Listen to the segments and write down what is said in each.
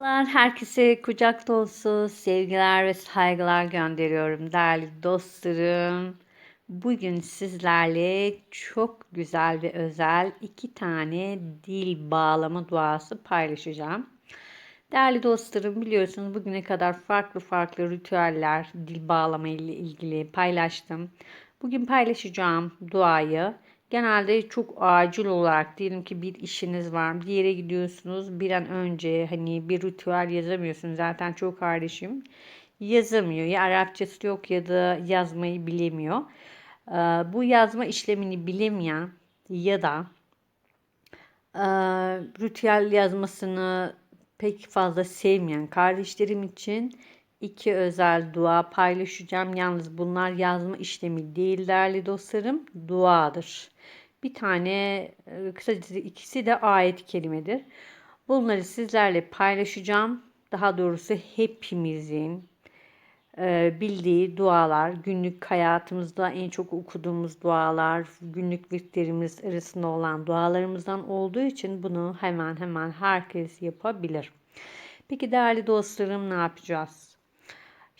Herkese kucak dolusu sevgiler ve saygılar gönderiyorum değerli dostlarım. Bugün sizlerle çok güzel ve özel iki tane dil bağlama duası paylaşacağım. Değerli dostlarım biliyorsunuz bugüne kadar farklı farklı ritüeller, dil bağlama ile ilgili paylaştım. Bugün paylaşacağım duayı genelde çok acil olarak diyelim ki bir işiniz var bir yere gidiyorsunuz bir an önce hani bir ritüel yazamıyorsunuz zaten çok kardeşim yazamıyor ya Arapçası yok ya da yazmayı bilemiyor. Bu yazma işlemini bilemeyen ya da ritüel yazmasını pek fazla sevmeyen kardeşlerim için iki özel dua paylaşacağım. Yalnız bunlar yazma işlemi değil değerli dostlarım, duadır. Bir tane e, kısacası ikisi de ayet kelimedir. Bunları sizlerle paylaşacağım. Daha doğrusu hepimizin e, bildiği dualar, günlük hayatımızda en çok okuduğumuz dualar, günlük virtlerimiz arasında olan dualarımızdan olduğu için bunu hemen hemen herkes yapabilir. Peki değerli dostlarım ne yapacağız?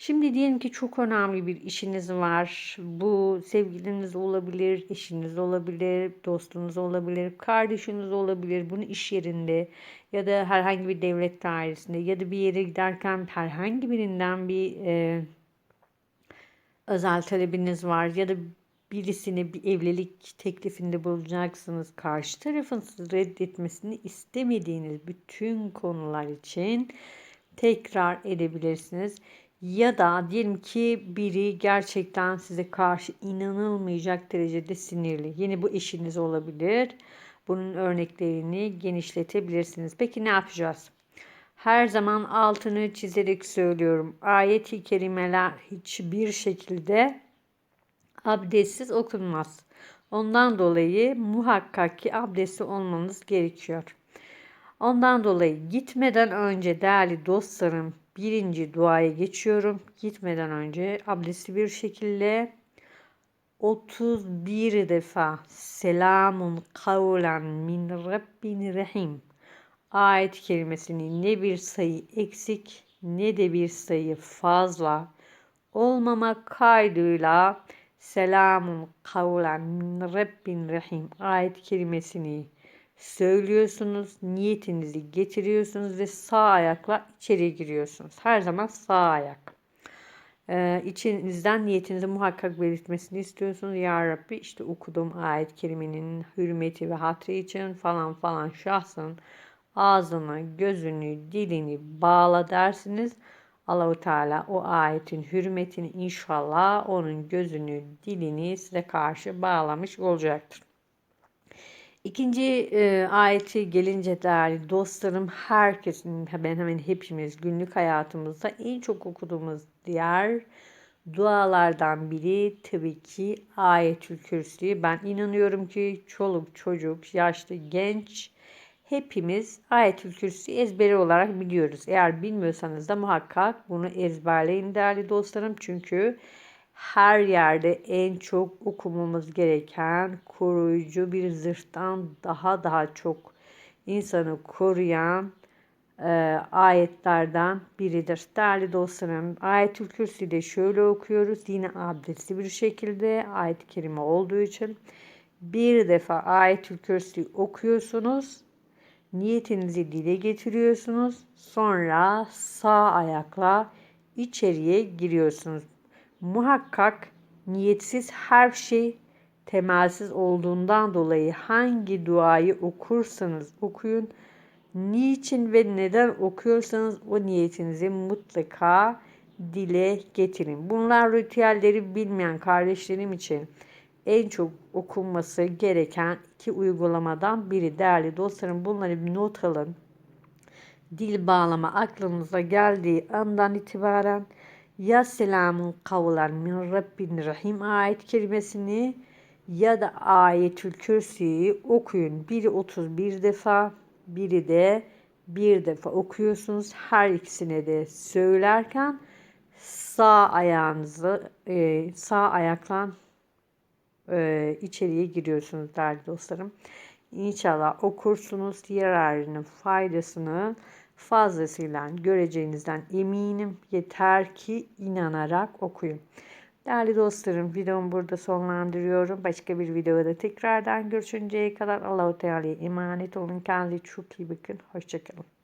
Şimdi diyelim ki çok önemli bir işiniz var. Bu sevgiliniz olabilir, eşiniz olabilir, dostunuz olabilir, kardeşiniz olabilir. Bunu iş yerinde ya da herhangi bir devlet dairesinde ya da bir yere giderken herhangi birinden bir e, özel talebiniz var ya da birisine bir evlilik teklifinde bulunacaksınız. Karşı tarafın sizi reddetmesini istemediğiniz bütün konular için tekrar edebilirsiniz. Ya da diyelim ki biri gerçekten size karşı inanılmayacak derecede sinirli. Yine bu eşiniz olabilir. Bunun örneklerini genişletebilirsiniz. Peki ne yapacağız? Her zaman altını çizerek söylüyorum. Ayet-i kerimeler hiçbir şekilde abdestsiz okunmaz. Ondan dolayı muhakkak ki abdestli olmanız gerekiyor. Ondan dolayı gitmeden önce değerli dostlarım birinci duaya geçiyorum. Gitmeden önce abdestli bir şekilde 31 defa selamun kavlen min Rabbin Rahim ayet kelimesinin ne bir sayı eksik ne de bir sayı fazla olmamak kaydıyla selamun kavlen min Rabbin Rahim ayet kelimesini söylüyorsunuz, niyetinizi getiriyorsunuz ve sağ ayakla içeri giriyorsunuz. Her zaman sağ ayak. Ee, içinizden niyetinizi muhakkak belirtmesini istiyorsunuz. Ya Rabbi işte okuduğum ayet kerimenin hürmeti ve hatrı için falan falan şahsın ağzını, gözünü, dilini bağla dersiniz. Allahu Teala o ayetin hürmetini inşallah onun gözünü, dilini size karşı bağlamış olacaktır. İkinci e, ayeti gelince değerli dostlarım herkesin hemen hemen hepimiz günlük hayatımızda en çok okuduğumuz diğer dualardan biri tabii ki ayetül kürsü. Ben inanıyorum ki çoluk çocuk, yaşlı, genç hepimiz ayetül kürsü ezberi olarak biliyoruz. Eğer bilmiyorsanız da muhakkak bunu ezberleyin değerli dostlarım. Çünkü her yerde en çok okumamız gereken koruyucu bir zırhtan daha daha çok insanı koruyan e, ayetlerden biridir. Değerli dostlarım Ayetül Kürsi'de şöyle okuyoruz. Yine abdestli bir şekilde ayet-i kerime olduğu için bir defa Ayetül okuyorsunuz. Niyetinizi dile getiriyorsunuz. Sonra sağ ayakla içeriye giriyorsunuz muhakkak niyetsiz her şey temelsiz olduğundan dolayı hangi duayı okursanız okuyun, niçin ve neden okuyorsanız o niyetinizi mutlaka dile getirin. Bunlar ritüelleri bilmeyen kardeşlerim için en çok okunması gereken iki uygulamadan biri. Değerli dostlarım bunları bir not alın. Dil bağlama aklınıza geldiği andan itibaren ya selamun kavlen min Rabbin Rahim ayet kelimesini ya da ayetül kürsüyü okuyun. Biri 31 defa, biri de bir defa okuyorsunuz. Her ikisine de söylerken sağ ayağınızı e, sağ ayakla e, içeriye giriyorsunuz değerli dostlarım. İnşallah okursunuz yararının faydasını fazlasıyla göreceğinizden eminim. Yeter ki inanarak okuyun. Değerli dostlarım videomu burada sonlandırıyorum. Başka bir videoda tekrardan görüşünceye kadar Allahu Teala'ya emanet olun. Kendinize çok iyi bakın. Hoşçakalın.